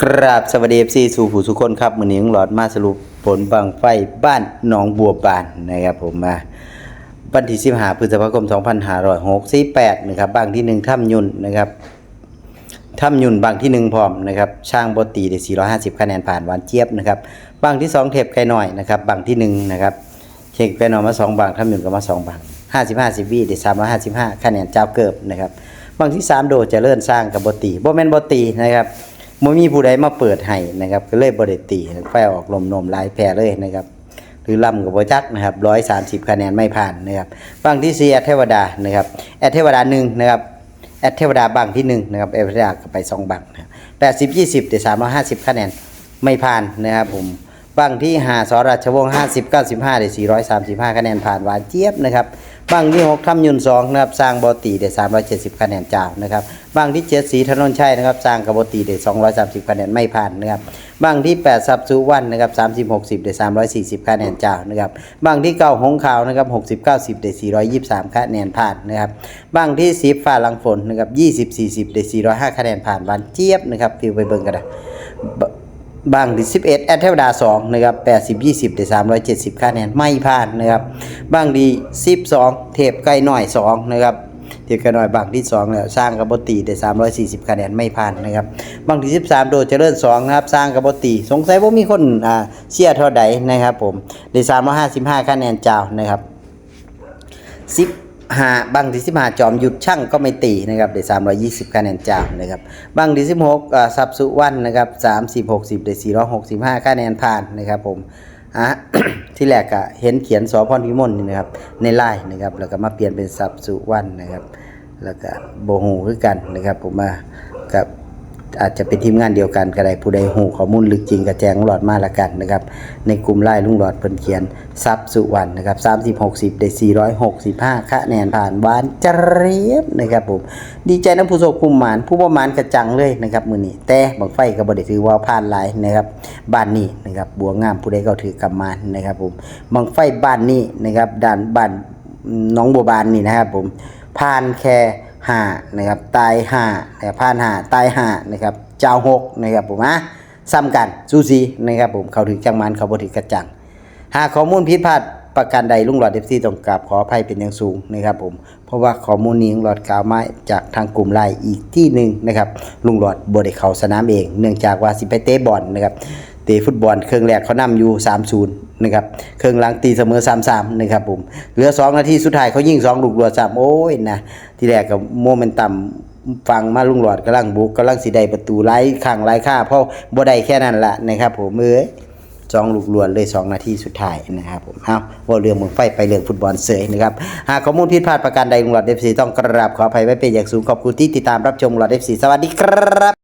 ครับสวัสดีเอฟซีสู่ผู้สุคนครับมือนี้งหลอดมาสรุปผลบังไฟบ้านหนองบัวบานนะครับผมมาวันที่15พฤษภาคม2568นะครับบางที่หนึ่งถ้ำยุนนะครับถ้ำยุนบางที่หนึ่งพร้อมนะครับช่างบตีได้450คะแนนผ่านวานเจี๊ยบนะครับบางที่สองเทปไก่หน่อยนะครับบางที่หนึ่งนะครับเช็คไก่หน่อยมาสองบางถ้ำยุนก็มาสองบาง50 50วิได้355คะแนนเจ้าเกิบนะครับบางที่สามโดเจะเลื่อนสร้างกับบตีโบแมนบตีนะครับ บ่มีผู้ใดมาเปิดให้นะครับ ก็เลยบ่ได้ตีไฟออกลมนมหลายแพรเลยนะครับ หรือลำกับบ่จักนะครับ130คะแนนไม่ผ่านนะครับบางที่4แอดเทวดานะครับแอดเทวดา1นะครับแอดเทวดาบางที่1นะครับแอดเทวดาก็ไป2บางนะครับ80 20ได้350คะแนนไม่ผ่านนะครับผมบางที่5สราชวงศ์50 95ได้435คะแนนผ่านหวานเจี๊ยบนะครับ บางที่6ทำยุน2นะครับสร้างบอตีได้370คะแนนเจ้านะครับบางที่7สีถนนชัยนะครับสร้างกับบอตีได้230คะแนนไม่ผ่านนะครับบางที่8สับสุวรรณนะครับ30 60ได้340คะแนนเจ้านะครับบางที่เก้าหงขาวนะครับ60 90ได้423คะแนนผ่านนะครับบางที่10ฝ่าลังฝนนะครับ20 40ได้405คะแนนผ่านวานเจี๊ยบนะครับฟิวไปเบิ่งกันนะ บางที่11 แอดเทวดา 2 นะครับ 80 20ได้370 คะแนน ไม่ผ่านนะครับ บางที่12 เทพไก่หน่อย 2 นะครับ เทพไก่หน่อยบางที่ 2 แล้ว สร้างกับบตีได้ 340 คะแนน ไม่ผ่านนะครับ บางที่ 13 โดดเจริญ 2 นะครับ สร้างกับบตี สงสัยว่ามีคนอ่าเชียร์เท่าใดนะครับผม ได้ 355 คะแนนเจ้านะครับสิบ หาบังที่สิบหาจอมหยุดช่างก็ไม่ตีนะครับได้สามร้อยี่สิบคะแนนจามนะครับบังที่สิบหกสับสุวรรณนะครับสามสิบหกสิบได้สี่ร้อยหกสิบห้าคะแนนผ่านนะครับผมอะที่แรกอะเห็นเขียนสอพรพิมลนี่นะครับในไลน์นะครับแล้วก็มาเปลี่ยนเป็นสับสุวรรณนะครับ แล้วก็โบหูคือกันนะครับผมมากับ อาจจะเป็นทีมงานเดียวกันก็ได้ผู้ใดหูข้อมูลลึกจริงก็แจงลุงหลอดมาละกันนะครับ ในกลุ่มไล่ลุงหลอดเพิ่นเขียนซับสุวรรณนะครับ30 60ได้465คะแนนผ่านหวานเจรียบนะครับผมดีใจน้ำผู้โชคภูมิหมานผู้ประมาณกระจังเลยนะครับมือนี้แต่บังไฟก็บ่ได้ถือว่าผ่านหลายนะครับบ้านนี้นะครับบัวงามผู้ใดก็ถือกำมานนะครับผมบังไฟบ้านนี้นะครับด้านบ้านน้องบัวบานนี่นะครับผมผ่านแค่ ห้านะครับตายห้านะครับผ่านห้าตายห้านะครับเจ้าหกนะครับผมอะซ้ำกันซูซีนะครับผมเขาถือจังมันเขาบ่ถือกระจัง หากข้อมูลผิดพลาดประการใดลุงหลอดเอฟซีต้องกราบขออภัยเป็นอย่างสูงนะครับผมเพราะว่าข้อมูลนี้ลุงหลอดกล่าวมาจากทางกลุ่มไลน์อีกที่หนึ่งนะครับลุงหลอดบได้เขาสนามเอง เนื่องจากว่าสิไปเตะบอลนะครับเตะฟุตบอลเครื่องแรกเขานำอยู่3-0 นะครับเครื่องหลังตีเสมอ3-3นะครับผมเหลือ 2 นาทีสุดท้ายเขายิง2ลูกรวด3โอ้ยนะที่แรกกับโมเมนตัมฟังมาลุงหลอดกำลังบุกกำลังสิได้ประตูไล่ข้างไล่ค่าเพราะบ่ได้แค่นั้นละนะครับผมเอ้ยสองลูกลวนเลยสองนาทีสุดท้ายนะครับผมเอาว่าเรื่องมืองไฟไปเรื่องฟุตบอลเสยนะครับหากข้อมูลผิดพลาดประการใดลุงหลอดเอฟซีต้องกราบขออภัยไว้เป็นอย่างสูงขอบคุณที่ติดตามรับชมหลอดเอฟซีสวัสดีครับ